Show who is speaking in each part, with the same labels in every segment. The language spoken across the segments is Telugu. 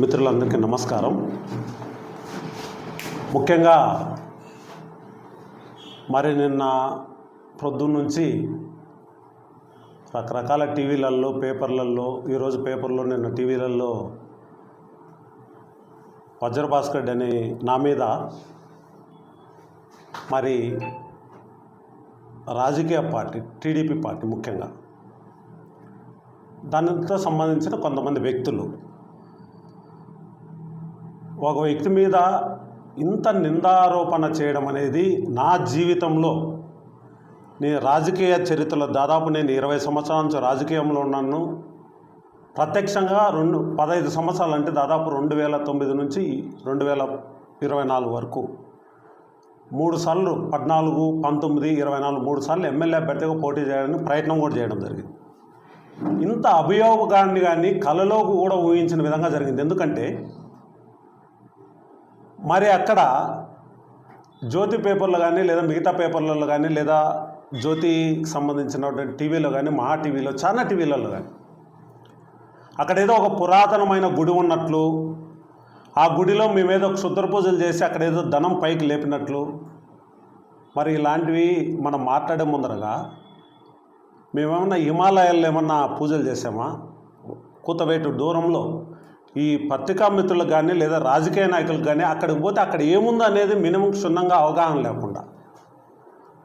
Speaker 1: మిత్రులందరికీ నమస్కారం. ముఖ్యంగా మరి నిన్న ప్రొద్దున నుంచి రకరకాల టీవీలలో పేపర్లలో ఈరోజు పేపర్లో నిన్న టీవీలలో వజ్రభాస్కర్ అనే నా మీద మరి రాజకీయ పార్టీ టీడీపీ పార్టీ ముఖ్యంగా దానితో సంబంధించిన కొంతమంది వ్యక్తులు ఒక వ్యక్తి మీద ఇంత నిందారోపణ చేయడం అనేది నా జీవితంలో నేను రాజకీయ చరిత్రలో దాదాపు నేను ఇరవై సంవత్సరాల నుంచి రాజకీయంలో ఉన్నాను. ప్రత్యక్షంగా రెండు పదహైదు సంవత్సరాలు అంటే దాదాపు రెండు వేల తొమ్మిది నుంచి రెండు వేల ఇరవై నాలుగు వరకు. మూడు సార్లు పద్నాలుగు పంతొమ్మిది ఇరవై నాలుగు మూడు సార్లు ఎమ్మెల్యే అభ్యర్థిగా పోటీ చేయడానికి ప్రయత్నం కూడా చేయడం జరిగింది. ఇంత అభియోగాన్ని కానీ కలలో కూడా ఊహించిన విధంగా జరిగింది. ఎందుకంటే మరి అక్కడ జ్యోతి పేపర్లో కానీ లేదా మిగతా పేపర్లలో కానీ లేదా జ్యోతికి సంబంధించినటువంటి టీవీలో కానీ మహా టీవీలో చాలా టీవీలలో కానీ అక్కడ ఏదో ఒక పురాతనమైన గుడి ఉన్నట్లు ఆ గుడిలో మేమేదో క్షుద్ర పూజలు చేసి అక్కడ ఏదో ధనం పైకి లేపినట్లు మరి ఇలాంటివి మనం మాట్లాడే ముందరగా మేమేమన్నా హిమాలయాల్లో ఏమన్నా పూజలు చేసామా? కూతవేటు దూరంలో ఈ పత్రికా మిత్రులకు కానీ లేదా రాజకీయ నాయకులకు కానీ అక్కడికి పోతే అక్కడ ఏముందో అనేది మినిమం క్షుణ్ణంగా అవగాహన లేకుండా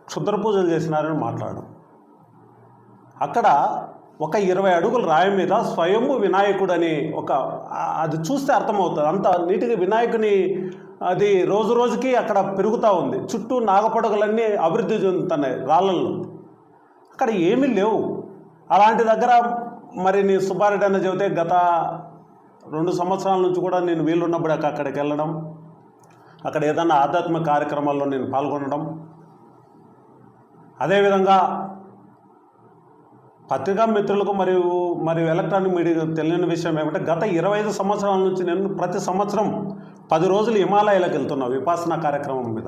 Speaker 1: క్షుద్ర పూజలు చేసినారని మాట్లాడడం. అక్కడ ఒక ఇరవై అడుగుల రాయి మీద స్వయంభు వినాయకుడు అని ఒక అది చూస్తే అర్థమవుతుంది. అంత నీటిగా వినాయకుని అది రోజు రోజుకి అక్కడ పెరుగుతూ ఉంది. చుట్టూ నాగపడగలన్నీ అభివృద్ధి చెందుతున్నాయి రాళ్ళల్లో. అక్కడ ఏమీ లేవు. అలాంటి దగ్గర మరి నీ సుబ్బారెడ్డి అన్న చెబితే గత రెండు సంవత్సరాల నుంచి కూడా నేను వీలున్నప్పుడు అక్కడికి వెళ్ళడం అక్కడ ఏదైనా ఆధ్యాత్మిక కార్యక్రమాల్లో నేను పాల్గొనడం. అదేవిధంగా పత్రికా మిత్రులకు మరియు మరియు ఎలక్ట్రానిక్ మీడియాకు తెలియని విషయం ఏమంటే గత ఇరవై ఐదు సంవత్సరాల నుంచి నేను ప్రతి సంవత్సరం పది రోజులు హిమాలయాలకు వెళ్తున్నా విపాసన కార్యక్రమం మీద.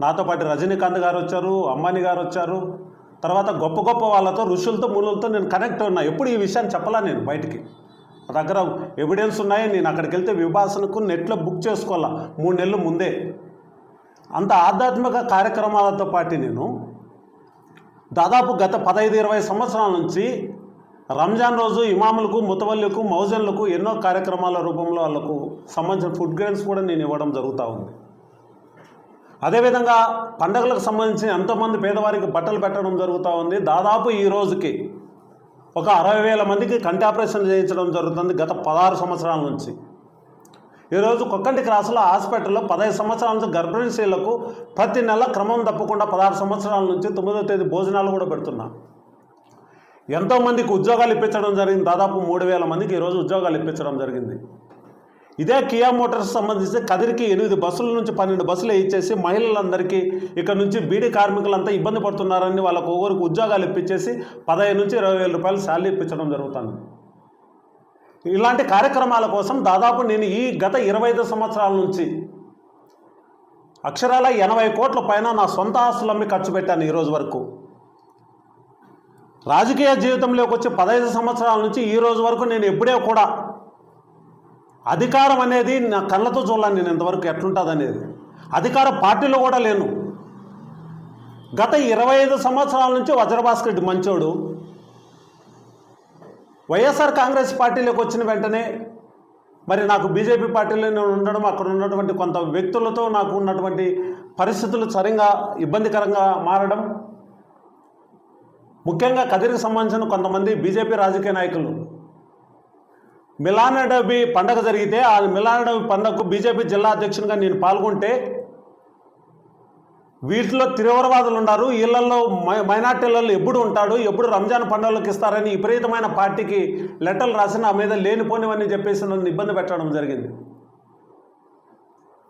Speaker 1: నాతో పాటు రజనీకాంత్ గారు వచ్చారు అంబానీ గారు వచ్చారు. తర్వాత గొప్ప గొప్ప వాళ్ళతో ఋషులతో మూలలతో నేను కనెక్ట్ ఉన్నా. ఎప్పుడు ఈ విషయాన్ని చెప్పలా నేను బయటికి. దగ్గర ఎవిడెన్స్ ఉన్నాయి నేను అక్కడికి వెళ్తే విభాసనకు నెట్లో బుక్ చేసుకోవాలా? మూడు నెలల ముందే. అంత ఆధ్యాత్మిక కార్యక్రమాలతో పాటు నేను దాదాపు గత పదహైదు ఇరవై సంవత్సరాల నుంచి రంజాన్ రోజు ఇమాములకు ముతవల్లికు మౌజన్లకు ఎన్నో కార్యక్రమాల రూపంలో వాళ్ళకు సంబంధించిన ఫుడ్ గ్రెయిన్స్ కూడా నేను ఇవ్వడం జరుగుతూ ఉంది. అదేవిధంగా పండగలకు సంబంధించి ఎంతోమంది పేదవారికి బట్టలు పెట్టడం జరుగుతూ ఉంది. దాదాపు ఈ రోజుకి ఒక అరవై వేల మందికి కంటి ఆపరేషన్ చేయించడం జరుగుతుంది గత పదహారు సంవత్సరాల నుంచి. ఈరోజు కొక్కంటి క్రాసులో హాస్పిటల్లో పదహైదు సంవత్సరాల నుంచి గర్భిణీ స్త్రీలకు ప్రతి నెల క్రమం తప్పకుండా పదహారు సంవత్సరాల నుంచి తొమ్మిదో తేదీ భోజనాలు కూడా పెడుతున్నా. ఎంతోమందికి ఉద్యోగాలు ఇప్పించడం జరిగింది దాదాపు మూడు వేల మందికి ఈరోజు ఉద్యోగాలు ఇప్పించడం జరిగింది. ఇదే కియా మోటార్స్ సంబంధించి కదిరికి ఎనిమిది బస్సుల నుంచి పన్నెండు బస్సులు ఇచ్చేసి మహిళలందరికీ ఇక్కడ నుంచి బీడీ కార్మికులంతా ఇబ్బంది పడుతున్నారని వాళ్ళకు ఒకరికి ఉద్యోగాలు ఇప్పించేసి పదహైదు నుంచి ఇరవై వేల రూపాయలు శాలరీ ఇప్పించడం జరుగుతుంది. ఇలాంటి కార్యక్రమాల కోసం దాదాపు నేను ఈ గత ఇరవై ఐదు సంవత్సరాల నుంచి అక్షరాల ఎనభై కోట్ల పైన నా సొంత ఆస్తులు ఖర్చు పెట్టాను ఈరోజు వరకు. రాజకీయ జీవితంలోకి వచ్చి పదహైదు సంవత్సరాల నుంచి ఈ రోజు వరకు నేను ఎప్పుడే కూడా అధికారం అనేది నా కళ్ళతో చూడాలి నేను ఇంతవరకు ఎట్లుంటుంది అనేది అధికార పార్టీలో కూడా లేను. గత ఇరవై ఐదు సంవత్సరాల నుంచి వజ్రభాస్కర్ రెడ్డి మంచోడు. వైఎస్ఆర్ కాంగ్రెస్ పార్టీలోకి వచ్చిన వెంటనే మరి నాకు బీజేపీ పార్టీలో నేను ఉండడం అక్కడ ఉన్నటువంటి కొంత వ్యక్తులతో నాకు ఉన్నటువంటి పరిస్థితులు సరిగా ఇబ్బందికరంగా మారడం ముఖ్యంగా కదిరికి సంబంధించిన కొంతమంది బీజేపీ రాజకీయ నాయకులు మిలానడబి పండగ జరిగితే ఆ మిలానడబి పండగకు బీజేపీ జిల్లా అధ్యక్షునిగా నేను పాల్గొంటే వీటిలో తీవ్రవాదులు ఉన్నారు. వీళ్ళల్లో మై- మైనార్టీలలో ఎప్పుడు ఉంటాడు? ఎప్పుడు రంజాన్ పండుగలకు ఇస్తారని విపరీతమైన పార్టీకి లెటర్లు రాసి నా మీద లేనిపోనివని చెప్పేసి నన్ను ఇబ్బంది పెట్టడం జరిగింది.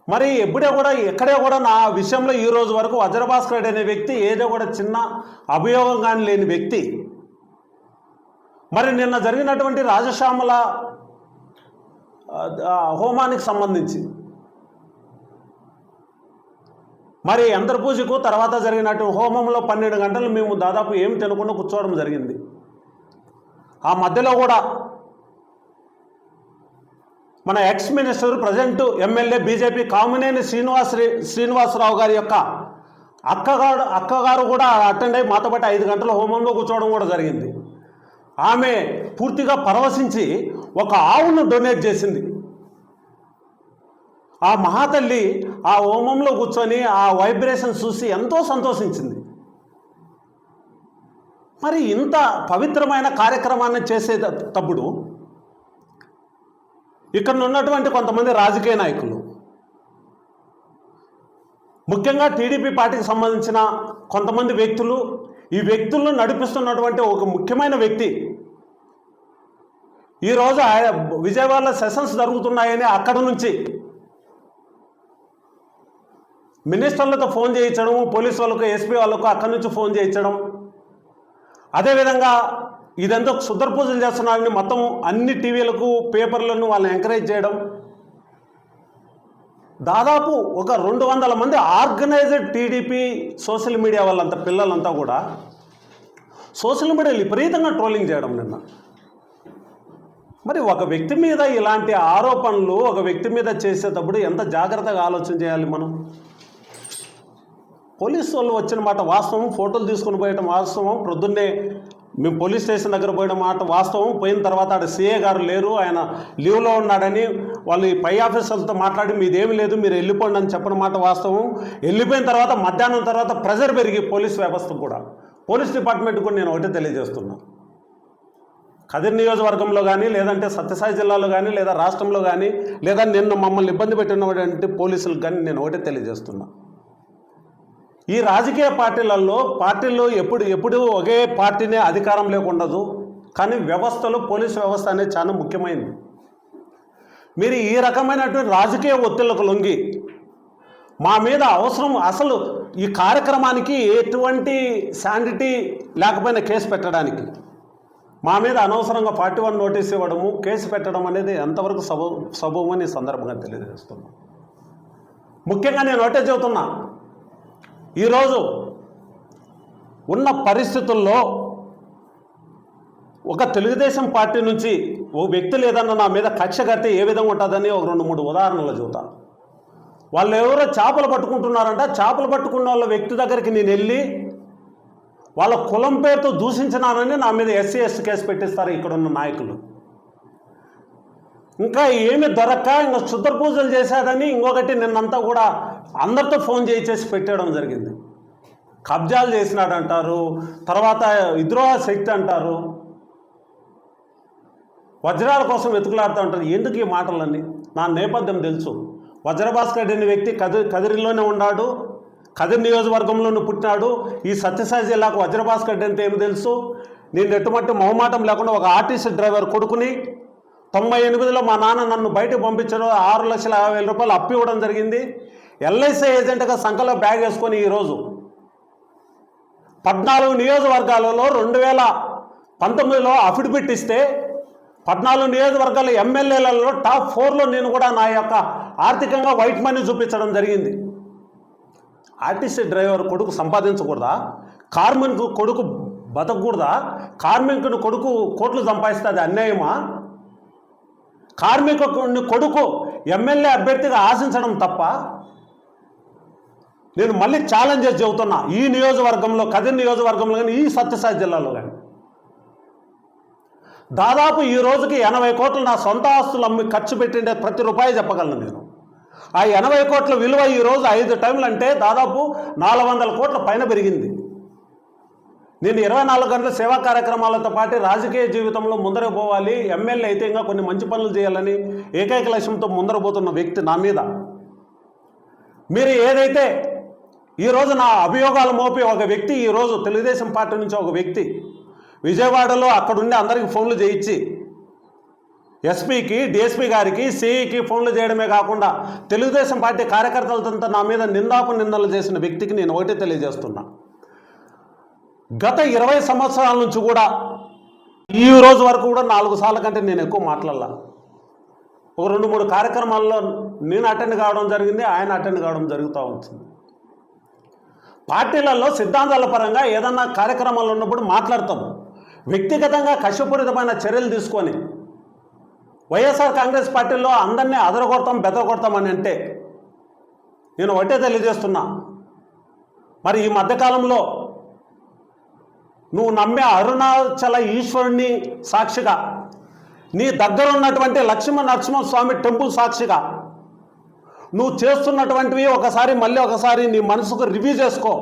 Speaker 1: మరి ఎప్పుడే కూడా ఎక్కడే కూడా నా విషయంలో ఈ రోజు వరకు వజ్రభాస్కర్ రెడ్డి అనే వ్యక్తి ఏదో కూడా చిన్న అభియోగం కానీ లేని వ్యక్తి. మరి నిన్న జరిగినటువంటి రాజశ్యామల హోమానికి సంబంధించి. మరి యంత్ర పూజకు తర్వాత జరిగినటువంటి హోమంలో పన్నెండు గంటలు మేము దాదాపు ఏమి తినకుండా కూర్చోవడం జరిగింది. ఆ మధ్యలో కూడా మన ex minister present MLA BJP Kamineni Srinivas Srinivasarao గారి యొక్క అక్కగారు అక్కగారు కూడా అటెండ్ అయ్యి మాతో పాటు ఐదు గంటల హోమంలో కూర్చోవడం కూడా జరిగింది. ఆమె పూర్తిగా పరవశించి ఒక ఆవును డొనేట్ చేసింది. ఆ మహాతల్లి ఆ హోమంలో కూర్చొని ఆ వైబ్రేషన్ చూసి ఎంతో సంతోషించింది. మరి ఇంత పవిత్రమైన కార్యక్రమాన్ని చేసేటప్పుడు ఇక్కడ ఉన్నటువంటి కొంతమంది రాజకీయ నాయకులు. ముఖ్యంగా టీడీపీ పార్టీకి సంబంధించిన కొంతమంది వ్యక్తులు ఈ వ్యక్తులను నడిపిస్తున్నటువంటి ఒక ముఖ్యమైన వ్యక్తి. ఈరోజు విజయవాడలో సెషన్స్ జరుగుతున్నాయని అక్కడ నుంచి మినిస్టర్లతో ఫోన్ చేయించడం పోలీస్ వాళ్ళకు ఎస్పీ వాళ్ళకు అక్కడి నుంచి ఫోన్ చేయించడం. అదేవిధంగా ఇదంతా క్షుద్ర పూజలు చేస్తున్నారని మొత్తం అన్ని టీవీలకు పేపర్లను వాళ్ళని ఎంకరేజ్ చేయడం. దాదాపు ఒక రెండు వందల మంది ఆర్గనైజ్డ్ టీడీపీ సోషల్ మీడియా వాళ్ళంతా పిల్లలంతా కూడా సోషల్ మీడియాలో విపరీతంగా ట్రోలింగ్ చేయడం నిన్న. మరి ఒక వ్యక్తి మీద ఇలాంటి ఆరోపణలు ఒక వ్యక్తి మీద చేసేటప్పుడు ఎంత జాగ్రత్తగా ఆలోచన చేయాలి మనం? పోలీసు వాళ్ళు వచ్చిన మాట వాస్తవం ఫోటోలు తీసుకుని పోయటం వాస్తవం ప్రొద్దున్నే మేము పోలీస్ స్టేషన్ దగ్గర పోయిన మాట వాస్తవం. పోయిన తర్వాత ఆడ సీఏ గారు లేరు. ఆయన లీవ్లో ఉన్నాడని వాళ్ళు ఈ పై ఆఫీసర్లతో మాట్లాడి మీదేమి లేదు మీరు వెళ్ళిపోండి అని చెప్పిన మాట వాస్తవం. వెళ్ళిపోయిన తర్వాత మధ్యాహ్నం తర్వాత ప్రెజర్ పెరిగి పోలీస్ వ్యవస్థ కూడా. పోలీస్ డిపార్ట్మెంట్ కూడా నేను ఒకటే తెలియజేస్తున్నా. కదిరి నియోజకవర్గంలో కానీ లేదంటే సత్యసాయి జిల్లాలో కానీ లేదా రాష్ట్రంలో కానీ లేదా నిన్న మమ్మల్ని ఇబ్బంది పెట్టినటువంటి పోలీసులకు కానీ నేను ఒకటే తెలియజేస్తున్నాను ఈ రాజకీయ పార్టీలలో పార్టీల్లో ఎప్పుడు ఎప్పుడు ఒకే పార్టీనే అధికారం లేకుండదు కానీ వ్యవస్థలో పోలీస్ వ్యవస్థ అనేది చాలా ముఖ్యమైనది. మీరు ఈ రకమైనటువంటి రాజకీయ ఒత్తిళ్ళకు లొంగి మా మీద అవసరం అసలు ఈ కార్యక్రమానికి ఎటువంటి శాండిటీ లేకపోయినా కేసు పెట్టడానికి. మా మీద అనవసరంగా ఫార్టీ వన్ నోటీస్ ఇవ్వడము కేసు పెట్టడం అనేది ఎంతవరకు సబ సబబని సందర్భంగా తెలియజేస్తున్నాం. ముఖ్యంగా నేను నోటీస్ చెబుతున్నా ఈరోజు ఉన్న పరిస్థితుల్లో ఒక తెలుగుదేశం పార్టీ నుంచి ఓ వ్యక్తి లేదన్న నా మీద కక్ష కడితే ఏ విధంగా ఉంటుందని ఒక రెండు మూడు ఉదాహరణలు చెబుతా వాళ్ళు ఎవరో చేపలు పట్టుకుంటున్నారంట చేపలు పట్టుకున్న వాళ్ళ వ్యక్తి దగ్గరికి నేను వెళ్ళి వాళ్ళ కులం పేరుతో దూషించినానని నా మీద ఎస్సీ ఎస్టీ కేసు పెట్టిస్తారు ఇక్కడున్న నాయకులు. ఇంకా ఏమి దొరక్క ఇంకా శుద్ధ పూజలు చేశాడని ఇంకొకటి నిన్నంతా కూడా అందరితో ఫోన్ చేయించేసి పెట్టేయడం జరిగింది. కబ్జాలు చేసినాడు అంటారు తర్వాత విద్రోహ శక్తి అంటారు వజ్రాల కోసం వెతుకులాడుతూ ఉంటారు. ఎందుకు ఈ మాటలన్నీ? నా నేపథ్యం తెలుసు. వజ్రభాస్కర్ అనే వ్యక్తి కది కదిరిలోనే ఉన్నాడు. కదిరి నియోజకవర్గంలోనే పుట్టినాడు. ఈ సత్యసాయి జిల్లాకు వజ్రభాస్కర్ అంటే ఏమి తెలుసు. నేను ఎటువంటి మొహమాటం లేకుండా ఒక ఆర్టీసీ డ్రైవర్ కొడుకుని తొంభై ఎనిమిదిలో మా నాన్న నన్ను బయటకు పంపించడం ఆరు లక్షల యాభై వేల రూపాయలు అప్పు ఇవ్వడం జరిగింది. ఎల్ఐసి ఏజెంట్గా సంఖలో బ్యాగ్ వేసుకొని ఈరోజు పద్నాలుగు నియోజకవర్గాలలో రెండు వేల పంతొమ్మిదిలో అఫిడవిట్ ఇస్తే పద్నాలుగు నియోజకవర్గాల ఎమ్మెల్యేలలో టాప్ ఫోర్లో నేను కూడా నా యొక్క ఆర్థికంగా వైట్ మనీ చూపించడం జరిగింది. ఆర్టీసీ డ్రైవర్ కొడుకు సంపాదించకూడదా? కార్మికు కొడుకు బతకూడదా కార్మికుని కొడుకు కోట్లు సంపాదిస్తే అది అన్యాయమా? కార్మికుని కొడుకు ఎమ్మెల్యే అభ్యర్థిగా ఆశించడం తప్ప నేను మళ్ళీ ఛాలెంజెస్ చెబుతున్నా. ఈ నియోజకవర్గంలో కదిరి నియోజకవర్గంలో కానీ ఈ సత్యసాయి జిల్లాలో కానీ. దాదాపు ఈ రోజుకి ఎనభై కోట్లు నా సొంత ఆస్తులు అమ్మి ఖర్చు పెట్టిండే ప్రతి రూపాయి చెప్పగలను నేను. ఆ ఎనభై కోట్ల విలువ ఈ రోజు ఐదు టైంలు అంటే దాదాపు నాలుగు వందల కోట్ల పైన పెరిగింది. నేను ఇరవై నాలుగు గంటల సేవా కార్యక్రమాలతో పాటు రాజకీయ జీవితంలో ముందర పోవాలి. ఎమ్మెల్యే అయితే ఇంకా కొన్ని మంచి పనులు చేయాలని ఏకైక లక్ష్యంతో ముందర పోతున్న వ్యక్తి నా మీద. మీరు ఏదైతే ఈరోజు నా అభియోగాలు మోపి ఒక వ్యక్తి ఈరోజు తెలుగుదేశం పార్టీ నుంచి ఒక వ్యక్తి విజయవాడలో అక్కడుండి అందరికీ ఫోన్లు చేయించి ఎస్పీకి డిఎస్పీ గారికి సిఈకి ఫోన్లు చేయడమే కాకుండా తెలుగుదేశం పార్టీ కార్యకర్తలతో నా మీద నిందాపు నిందలు చేసిన వ్యక్తికి నేను ఒకటే తెలియజేస్తున్నా. గత ఇరవై సంవత్సరాల నుంచి కూడా ఈ రోజు వరకు కూడా నాలుగు సార్ల కంటే నేను ఎక్కువ మాట్లాడాల. ఒక రెండు మూడు కార్యక్రమాల్లో నేను అటెండ్ కావడం జరిగింది ఆయన అటెండ్ కావడం జరుగుతూ ఉంటుంది పార్టీలలో సిద్ధాంతాల పరంగా ఏదన్నా కార్యక్రమాలు ఉన్నప్పుడు మాట్లాడతాం వ్యక్తిగతంగా కష్టపూరితమైన చర్యలు తీసుకొని వైఎస్ఆర్ కాంగ్రెస్ పార్టీలో అందరినీ అదరగొడతాం బెదరగొడతాం అని అంటే నేను ఒకటే తెలియజేస్తున్నా. మరి ఈ మధ్యకాలంలో నువ్వు నమ్మే అరుణాచల ఈశ్వరుణ్ణి సాక్షిగా నీ దగ్గర ఉన్నటువంటి లక్ష్మణ నరసింహస్వామి టెంపుల్ సాక్షిగా నువ్వు చేస్తున్నటువంటివి ఒకసారి మళ్ళీ ఒకసారి నీ మనసుకు రివ్యూ చేసుకో.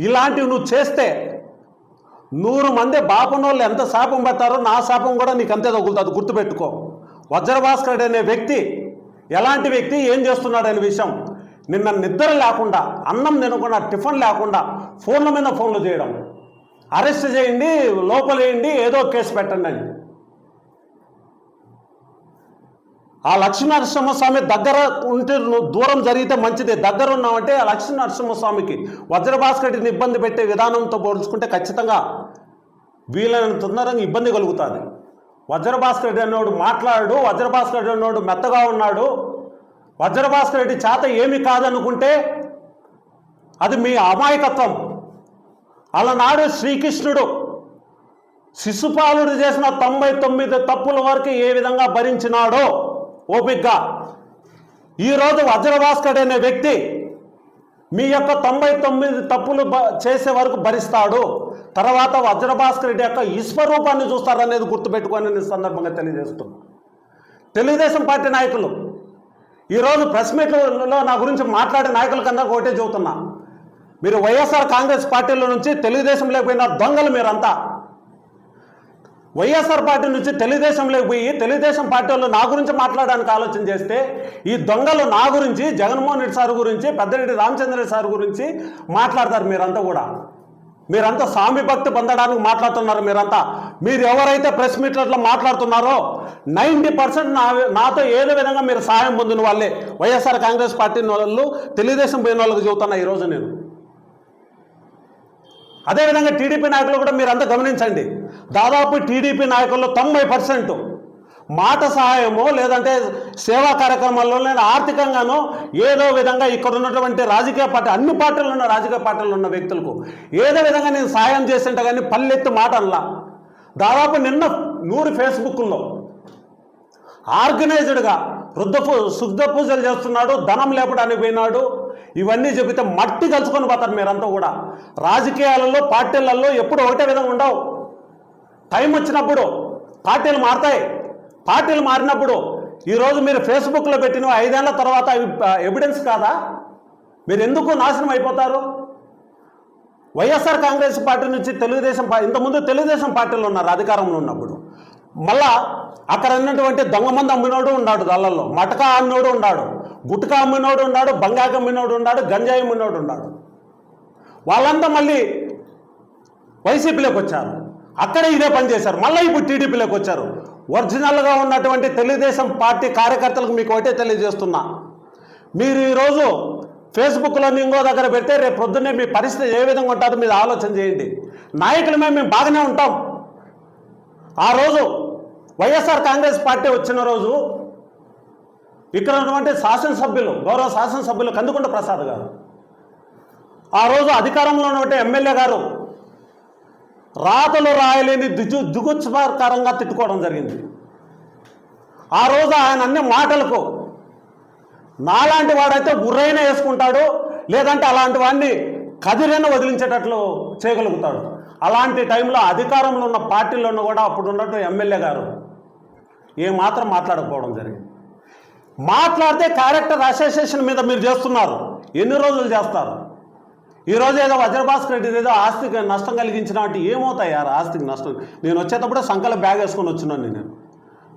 Speaker 1: ఇలాంటివి నువ్వు చేస్తే నూరు మంది బాపనోళ్ళు ఎంత శాపం పడతారో నా శాపం కూడా నీకు అంతే తగులుతుంది. గుర్తుపెట్టుకో. వజ్రభాస్కరుడు అనే వ్యక్తి ఎలాంటి వ్యక్తి ఏం చేస్తున్నాడు అనే విషయం. నిన్న నిద్ర లేకుండా అన్నం తినకుండా టిఫిన్ లేకుండా ఫోన్ల మీద ఫోన్లు చేయడం. అరెస్ట్ చేయండి లోపలేయండి ఏదో కేసు పెట్టండి అని. ఆ లక్ష్మీనరసింహస్వామి దగ్గర ఉంటే నువ్వు దూరం జరిగితే మంచిది. దగ్గర ఉన్నావంటే ఆ లక్ష్మీనరసింహస్వామికి వజ్రభాస్కరుడిని ఇబ్బంది పెట్టే విధానంతో పోల్చుకుంటే ఖచ్చితంగా వీలైనంత తొందరగా ఇబ్బంది కలుగుతుంది. వజ్రభాస్కరుడు అన్నోడు మాట్లాడు వజ్రభాస్కరుడు అన్నోడు మెత్తగా ఉన్నాడు. వజ్రభాస్కరుడి చేత ఏమి కాదనుకుంటే అది మీ అమాయకత్వం. అలనాడు శ్రీకృష్ణుడు శిశుపాలుడు చేసిన తొంభై తొమ్మిది తప్పుల వరకు ఏ విధంగా భరించినాడో ఓపిక్గా ఈరోజు వజ్రభాస్కర్ అనే వ్యక్తి మీ యొక్క తొంభై తొమ్మిది తప్పులు బ- చేసే వరకు భరిస్తాడు. తర్వాత వజ్రభాస్కర్ యొక్క విశ్వరూపాన్ని చూస్తారనేది గుర్తుపెట్టుకొని నేను ఈ సందర్భంగా తెలియజేస్తున్నాను తెలుగుదేశం పార్టీ నాయకులు ఈరోజు ప్రెస్ మీట్లో నా గురించి మాట్లాడే నాయకుల కన్నా ఒకటే చెబుతున్నా. మీరు వైఎస్ఆర్ కాంగ్రెస్ పార్టీలో నుంచి తెలుగుదేశం లేకపోయినా దొంగలు మీరంతా. వైఎస్ఆర్ పార్టీ నుంచి తెలుగుదేశంలోకి పోయి తెలుగుదేశం పార్టీ వాళ్ళు నా గురించి మాట్లాడడానికి ఆలోచన చేస్తే ఈ దొంగలు నా గురించి జగన్మోహన్ రెడ్డి సార్ గురించి పెద్దరెడ్డి రామచంద్రరెడ్డి సార్ గురించి మాట్లాడతారు మీరంతా కూడా. మీరంతా స్వామి భక్తి పొందడానికి మాట్లాడుతున్నారు మీరంతా. మీరు ఎవరైతే ప్రెస్ మీట్లలో మాట్లాడుతున్నారో నైంటీ పర్సెంట్ నా నాతో ఏదో విధంగా మీరు సాయం పొందిన వాళ్ళే. వైఎస్ఆర్ కాంగ్రెస్ పార్టీ వాళ్ళు తెలుగుదేశం పోయిన వాళ్ళకి చెబుతున్నా ఈరోజు నేను. అదేవిధంగా టీడీపీ నాయకులు కూడా మీరంతా గమనించండి. దాదాపు టీడీపీ నాయకుల్లో తొంభై పర్సెంట్ మాట సహాయమో లేదంటే సేవా కార్యక్రమాల్లో లేదా ఆర్థికంగానో ఏదో విధంగా ఇక్కడ ఉన్నటువంటి రాజకీయ పార్టీ అన్ని పార్టీలు ఉన్న రాజకీయ పార్టీలు ఉన్న వ్యక్తులకు ఏదో విధంగా నేను సాయం చేసింటే కానీ పల్లెత్తి మాట అనలా. దాదాపు నిన్న నూరు ఫేస్బుక్లో ఆర్గనైజ్డ్గా వృద్ధ శుద్ధ పూజలు చేస్తున్నాడు ధనం లేపడానికి పోయినాడు. ఇవన్నీ చెబితే మట్టి కలుసుకొని పోతారు మీరంతా కూడా. రాజకీయాలలో పార్టీలలో ఎప్పుడు ఒకటే విధంగా ఉండవు. టైం వచ్చినప్పుడు పార్టీలు మారుతాయి. పార్టీలు మారినప్పుడు ఈరోజు మీరు ఫేస్బుక్లో పెట్టిన ఐదేళ్ళ తర్వాత ఎవిడెన్స్ కాదా? మీరు ఎందుకు నాశనం అయిపోతారు? వైఎస్ఆర్ కాంగ్రెస్ పార్టీ నుంచి తెలుగుదేశం ఇంతకుముందు తెలుగుదేశం పార్టీలు ఉన్నారు అధికారంలో ఉన్నప్పుడు. మళ్ళా అక్కడ ఉన్నటువంటి దొంగమంది అమ్మినోడు ఉన్నాడు దళ్ళల్లో. మటకా అమ్మినోడు ఉన్నాడు గుట్కా అమ్మినోడు ఉన్నాడు బంగాక అమ్మినోడు ఉన్నాడు గంజాయి అమ్మినోడు ఉన్నాడు. వాళ్ళంతా మళ్ళీ వైసీపీలోకి వచ్చారు. అక్కడే ఇదే పని చేశారు. మళ్ళీ ఇప్పుడు టీడీపీలోకి వచ్చారు. ఒరిజినల్గా ఉన్నటువంటి తెలుగుదేశం పార్టీ కార్యకర్తలకు మీకు ఒకటే తెలియజేస్తున్నా. మీరు ఈరోజు ఫేస్బుక్లో ఇంకో దగ్గర పెడితే రేపు పొద్దున్నే మీ పరిస్థితి ఏ విధంగా ఉంటుందో మీరు ఆలోచన చేయండి. నాయకులమే మేము బాగానే ఉంటాం. ఆ రోజు వైఎస్ఆర్ కాంగ్రెస్ పార్టీ వచ్చిన రోజు ఇక్కడ ఉన్నటువంటి శాసనసభ్యులు గౌరవ శాసనసభ్యులు కందుకుంట ప్రసాద్ గారు. ఆ రోజు అధికారంలో ఉన్నటువంటి ఎమ్మెల్యే గారు రాతలు రాయలేని దిజు దిగుత్సాకరంగా తిట్టుకోవడం జరిగింది. ఆ రోజు ఆయన అన్ని మాటలకు నాలాంటి వాడైతే ఉర్రైన వేసుకుంటాడు లేదంటే అలాంటి వాడిని కదిరైన వదిలించేటట్లు చేయగలుగుతాడు. అలాంటి టైంలో అధికారంలో ఉన్న పార్టీలోనూ కూడా అప్పుడు ఉన్నట్టు ఎమ్మెల్యే గారు ఏమాత్రం మాట్లాడకపోవడం జరిగింది. మాట్లాడితే క్యారెక్టర్ అసోసియేషన్ మీద మీరు చేస్తున్నారు. ఎన్ని రోజులు చేస్తారు? ఈరోజు ఏదో వజ్రభాస్కర్ రెడ్డి ఏదో ఆస్తికి నష్టం కలిగించిన అంటే ఏమవుతాయి యారు ఆస్తికి నష్టం. నేను వచ్చేటప్పుడే సంకల బ్యాగ్ వేసుకొని వచ్చినాను నేను.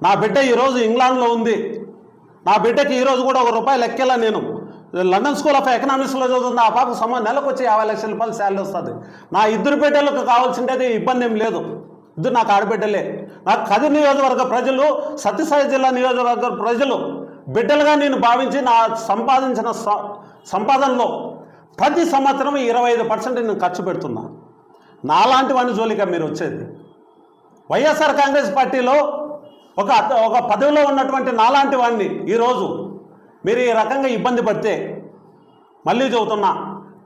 Speaker 1: నా బిడ్డ ఈరోజు ఇంగ్లాండ్లో ఉంది. నా బిడ్డకి ఈరోజు కూడా ఒక రూపాయి లెక్కేలా నేను. లండన్ స్కూల్ ఆఫ్ ఎకనామిక్స్లో చదువుతుంది. ఆ పాపకు సమ నెలకు వచ్చి యాభై లక్షల రూపాయలు శాలరీ వస్తుంది. నా ఇద్దరు బిడ్డలకు కావాల్సిండేది ఇబ్బంది ఏం లేదు. ఇద్దరు నాకు ఆడబిడ్డలే. నాకు కది నియోజకవర్గ ప్రజలు సత్యసాయి జిల్లా నియోజకవర్గ ప్రజలు బిడ్డలుగా నేను భావించి నా సంపాదించిన సంపాదనలో ప్రతి సంవత్సరం ఇరవై ఐదు పర్సెంట్ నేను ఖర్చు పెడుతున్నా. నాలాంటి వాణి జోలిక మీరు వచ్చేది. వైఎస్ఆర్ కాంగ్రెస్ పార్టీలో ఒక ఒక పదవిలో ఉన్నటువంటి నాలాంటి వాడిని ఈరోజు మీరు ఈ రకంగా ఇబ్బంది పడితే మళ్ళీ చెబుతున్నా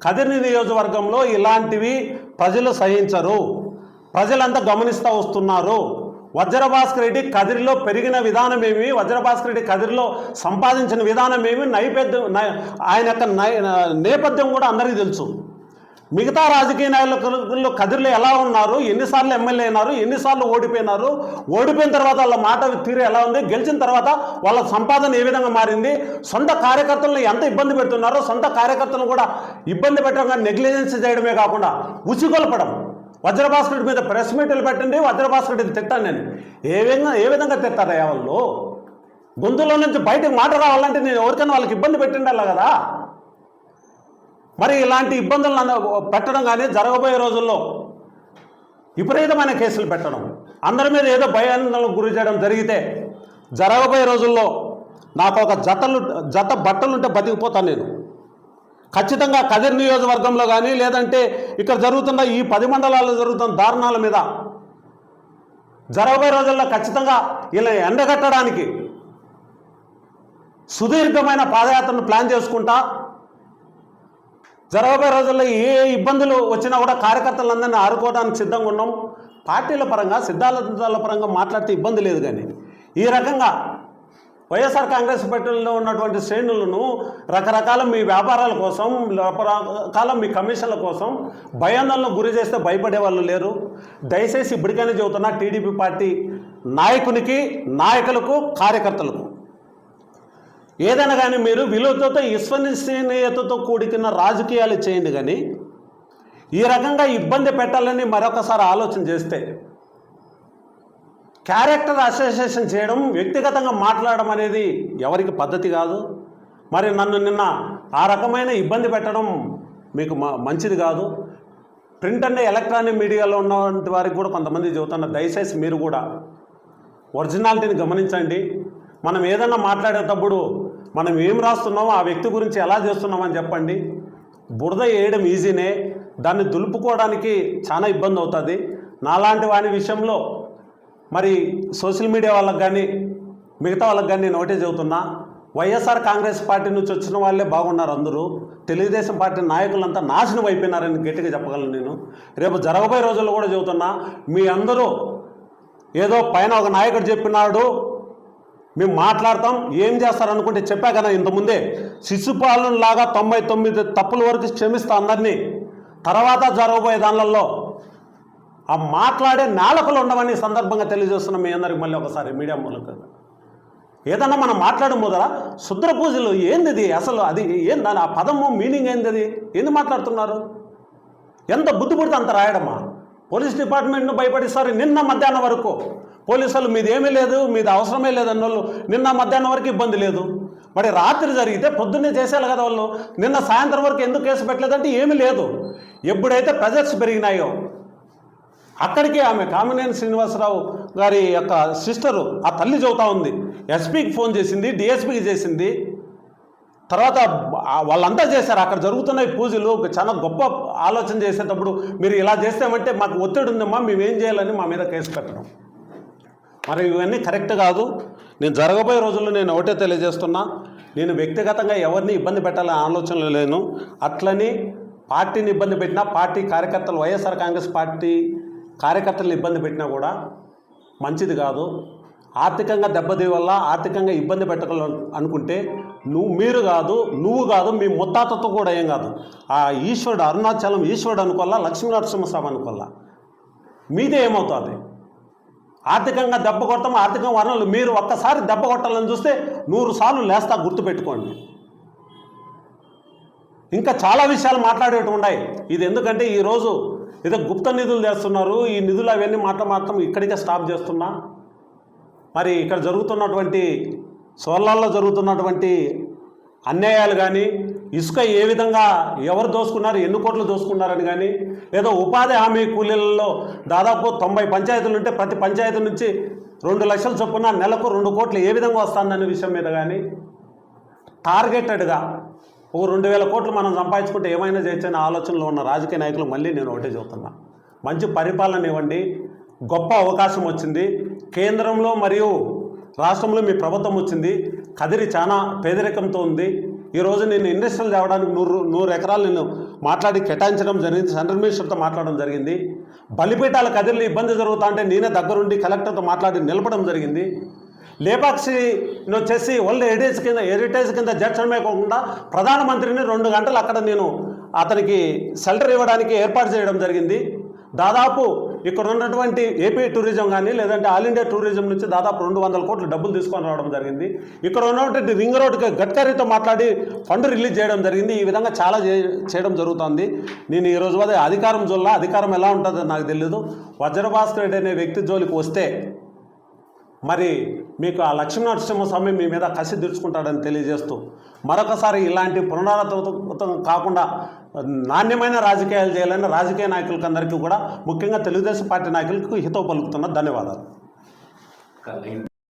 Speaker 1: కదిరి నియోజకవర్గంలో ఇలాంటివి ప్రజలు సహించరు. ప్రజలంతా గమనిస్తూ వస్తున్నారు. వజ్రభాస్కర్ రెడ్డి కదిరిలో పెరిగిన విధానం ఏమి? వజ్రభాస్కర్ రెడ్డి కదిరిలో సంపాదించిన విధానం ఏమి? నైపేద్యం ఆయన యొక్క నై- నేపథ్యం కూడా అందరికీ తెలుసు. మిగతా రాజకీయ నాయకులు కదిరిలో ఎలా ఉన్నారు? ఎన్నిసార్లు ఎమ్మెల్యే అయినారు? ఎన్నిసార్లు ఓడిపోయినారు? ఓడిపోయిన తర్వాత వాళ్ళ మాట తీరు ఎలా ఉంది? గెలిచిన తర్వాత వాళ్ళ సంపాదన ఏ విధంగా మారింది? సొంత కార్యకర్తలను ఎంత ఇబ్బంది పెడుతున్నారో సొంత కార్యకర్తలను కూడా ఇబ్బంది పెట్టడం కానీ నెగ్లిజెన్స్ చేయడమే కాకుండా ఉచిగొల్పడం వజ్రభాస్కరుడి మీద ప్రెస్ మీట్లు పెట్టండి వజ్రభాస్కరుడిని తిట్టాను నేను. ఏ విధంగా ఏ విధంగా తిట్టారయ్యా వాళ్ళు గొంతులో నుంచి బయటకు మాట రావాలంటే నేను ఎవరికైనా వాళ్ళకి ఇబ్బంది పెట్టిండాలా కదా? మరి ఇలాంటి ఇబ్బందులు నన్ను పెట్టడం కానీ జరగబోయే రోజుల్లో విపరీతమైన కేసులు పెట్టడం అందరి మీద ఏదో భయాందోళనకు గురి చేయడం జరిగితే జరగబోయే రోజుల్లో నాకు ఒక జతలు జత బట్టలుంటే బతికిపోతాను నేను. ఖచ్చితంగా కదిరి నియోజకవర్గంలో కానీ లేదంటే ఇక్కడ జరుగుతున్న ఈ పది మండలాల్లో జరుగుతున్న దారుణాల మీద జరగబోయే రోజుల్లో ఖచ్చితంగా ఇలా ఎండగట్టడానికి సుదీర్ఘమైన పాదయాత్రను ప్లాన్ చేసుకుంటా. జరగబోయే రోజుల్లో ఏ ఇబ్బందులు వచ్చినా కూడా కార్యకర్తలందరినీ ఆరుకోవడానికి సిద్ధంగా ఉన్నాం. పార్టీల పరంగా సిద్ధాంతాల పరంగా మాట్లాడితే ఇబ్బంది లేదు కానీ ఈ రకంగా వైఎస్ఆర్ కాంగ్రెస్ పార్టీలో ఉన్నటువంటి శ్రేణులను రకరకాల మీ వ్యాపారాల కోసం రకరకాల మీ కమిషన్ల కోసం భయాందోళనకు గురి చేస్తే భయపడే వాళ్ళు లేరు. దయచేసి ఇప్పటికైనా చెబుతున్నా టీడీపీ పార్టీ నాయకునికి నాయకులకు కార్యకర్తలకు. ఏదైనా కానీ మీరు విలువతో విశ్వసనీయతతో కూడికిన రాజకీయాలు చేయండి కానీ ఈ రకంగా ఇబ్బంది పెట్టాలని మరొకసారి ఆలోచన చేస్తే క్యారెక్టర్ అసోసియేషన్ చేయడం వ్యక్తిగతంగా మాట్లాడడం అనేది ఎవరికి పద్ధతి కాదు. మరి నన్ను నిన్న ఆ రకమైన ఇబ్బంది పెట్టడం మీకు మ- మంచిది కాదు. ప్రింట్ అంటే ఎలక్ట్రానిక్ మీడియాలో ఉన్నటువంటి వారికి కూడా కొంతమంది చెబుతున్న దయచేసి మీరు కూడా ఒరిజినాలిటీని గమనించండి. మనం ఏదన్నా మాట్లాడేటప్పుడు మనం ఏం రాస్తున్నామో ఆ వ్యక్తి గురించి ఎలా చేస్తున్నామని చెప్పండి. బురద వేయడం ఈజీనే. దాన్ని దులుపుకోవడానికి చాలా ఇబ్బంది అవుతుంది. నాలాంటి వాని విషయంలో మరి సోషల్ మీడియా వాళ్ళకి కానీ మిగతా వాళ్ళకి కానీ నేను ఒకటే చెబుతున్నా వైఎస్ఆర్ కాంగ్రెస్ పార్టీ నుంచి వచ్చిన వాళ్ళే బాగున్నారు అందరూ. తెలుగుదేశం పార్టీ నాయకులంతా నాశనం అయిపోయినారని గట్టిగా చెప్పగలను నేను. రేపు జరగబోయే రోజుల్లో కూడా చెబుతున్నా మీ అందరూ ఏదో పైన ఒక నాయకుడు చెప్పినాడు మేము మాట్లాడతాం ఏం చేస్తారనుకుంటే చెప్పా కదా ఇంతకుముందే. శిశుపాలనలాగా తొంభై తొమ్మిది తప్పుల వరకు క్షమిస్తా అందరినీ. తర్వాత జరగబోయే దానిలలో ఆ మాట్లాడే నాలుకలు ఉండవని సందర్భంగా తెలియజేస్తున్నాం మీ అందరికి మళ్ళీ ఒకసారి మీడియా మూలక ఏదన్నా మనం మాట్లాడడం మొదల శుద్ర పూజలు ఏంది అసలు అది ఏం దాని ఆ పదము మీనింగ్ ఏంది అది ఏంది మాట్లాడుతున్నారు? ఎంత బుద్ధి పుడితే అంత రాయడమా? పోలీస్ డిపార్ట్మెంట్ను భయపడిస్తారు నిన్న మధ్యాహ్నం వరకు. పోలీసులు మీదేమీ లేదు మీది అవసరమే లేదు వాళ్ళు నిన్న మధ్యాహ్నం వరకు ఇబ్బంది లేదు. మరి రాత్రి జరిగితే పొద్దున్నే చేసేయాలి కదా వాళ్ళు. నిన్న సాయంత్రం వరకు ఎందుకు కేసు పెట్టలేదంటే ఏమీ లేదు. ఎప్పుడైతే ప్రెజర్స్ పెరిగినాయో అక్కడికి ఆమె కామినేని శ్రీనివాసరావు గారి యొక్క సిస్టరు ఆ తల్లి చెబుతా ఉంది. ఎస్పీకి ఫోన్ చేసింది డిఎస్పీకి చేసింది. తర్వాత వాళ్ళంతా చేశారు. అక్కడ జరుగుతున్నాయి పూజలు చాలా గొప్ప ఆలోచన చేసేటప్పుడు మీరు ఇలా చేస్తామంటే మాకు ఒత్తిడి ఉందమ్మా మేమేం చేయాలని మా మీద కేసు పెట్టడం. మరి ఇవన్నీ కరెక్ట్ కాదు. నేను జరగబోయే రోజుల్లో నేను ఒకటే తెలియజేస్తున్నా. నేను వ్యక్తిగతంగా ఎవరిని ఇబ్బంది పెట్టాలని ఆలోచనలు లేను. అట్లని పార్టీని ఇబ్బంది పెట్టినా పార్టీ కార్యకర్తలు వైఎస్ఆర్ కాంగ్రెస్ పార్టీ కార్యకర్తలను ఇబ్బంది పెట్టినా కూడా మంచిది కాదు. ఆర్థికంగా దెబ్బతీ వల్ల ఆర్థికంగా ఇబ్బంది పెట్టగల అనుకుంటే నువ్వు మీరు కాదు నువ్వు కాదు మీ ముత్తాతతో కూడా ఏం కాదు. ఆ ఈశ్వరుడు అరుణాచలం ఈశ్వరుడు అనుకోవాలా లక్ష్మీనరసింహస్వామి అనుకోవాలా? మీదే ఏమవుతుంది? ఆర్థికంగా దెబ్బ కొడతాం ఆర్థికంగా వనరులు మీరు ఒక్కసారి దెబ్బ కొట్టాలని చూస్తే నూరు సార్లు లేస్తా గుర్తుపెట్టుకోండి. ఇంకా చాలా విషయాలు మాట్లాడేవి ఉన్నాయి. ఇది ఎందుకంటే ఈరోజు ఏదో గుప్త నిధులు చేస్తున్నారు ఈ నిధులు అవన్నీ మాట మాత్రం ఇక్కడికే స్టాప్ చేస్తున్నా. మరి ఇక్కడ జరుగుతున్నటువంటి సోలాల్లో జరుగుతున్నటువంటి అన్యాయాలు కానీ ఇసుక ఏ విధంగా ఎవరు దోసుకున్నారు ఎన్ని కోట్లు దోసుకున్నారని కానీ లేదా ఉపాధి హామీ కూలీలలో దాదాపు తొంభై పంచాయతీలు ఉంటే ప్రతి పంచాయతీ నుంచి రెండు లక్షల చొప్పున నెలకు రెండు కోట్లు ఏ విధంగా వస్తుందనే విషయం మీద కానీ టార్గెటెడ్గా ఓ రెండు వేల కోట్లు మనం సంపాదించుకుంటే ఏమైనా చేయొచ్చనే ఆలోచనలో ఉన్న రాజకీయ నాయకులు మళ్ళీ నేను ఒకటే చెబుతున్నా. మంచి పరిపాలన ఇవ్వండి. గొప్ప అవకాశం వచ్చింది. కేంద్రంలో మరియు రాష్ట్రంలో మీ ప్రభుత్వం వచ్చింది. కదిరి చాలా పేదరికంతో ఉంది. ఈరోజు నేను ఇండస్ట్రియల్ తేవడానికి నూరు నూరు ఎకరాలు నేను మాట్లాడి కేటాయించడం జరిగింది. సెంట్రల్ మినిస్టర్తో మాట్లాడడం జరిగింది. బలిపీఠాల కదిరిలో ఇబ్బంది జరుగుతా అంటే నేనే దగ్గరుండి కలెక్టర్తో మాట్లాడి నిలపడం జరిగింది. లేపాక్షి వచ్చేసి ఓల్డ్ హెరిటేజ్ కింద హెరిటేజ్ కింద జడ్చడమే కాకుండా ప్రధానమంత్రిని రెండు గంటలు అక్కడ నేను అతనికి షెల్టర్ ఇవ్వడానికి ఏర్పాటు చేయడం జరిగింది. దాదాపు ఇక్కడ ఉన్నటువంటి ఏపీ టూరిజం కానీ లేదంటే ఆల్ ఇండియా టూరిజం నుంచి దాదాపు రెండు వందల కోట్లు డబ్బులు తీసుకొని రావడం జరిగింది. ఇక్కడ ఉన్నటువంటి రింగ్ రోడ్కి గడ్కరీతో మాట్లాడి ఫండ్ రిలీజ్ చేయడం జరిగింది. ఈ విధంగా చాలా చే- చేయడం జరుగుతుంది. నేను ఈ రోజు అధికారం జోల్లా అధికారం ఎలా ఉంటుందో నాకు తెలియదు వజ్రభాస్కర్ రెడ్డి అనే వ్యక్తి జోలికి వస్తే మరి మీకు ఆ లక్ష్మీనరసింహస్వామి మీ మీద కసి తీర్చుకుంటాడని తెలియజేస్తూ మరొకసారి ఇలాంటి పునరావృతం కాకుండా నాణ్యమైన రాజకీయాలు చేయాలని రాజకీయ నాయకులకు అందరికీ కూడా ముఖ్యంగా తెలుగుదేశం పార్టీ నాయకులకు హితవు పలుకుతున్న ధన్యవాదాలు.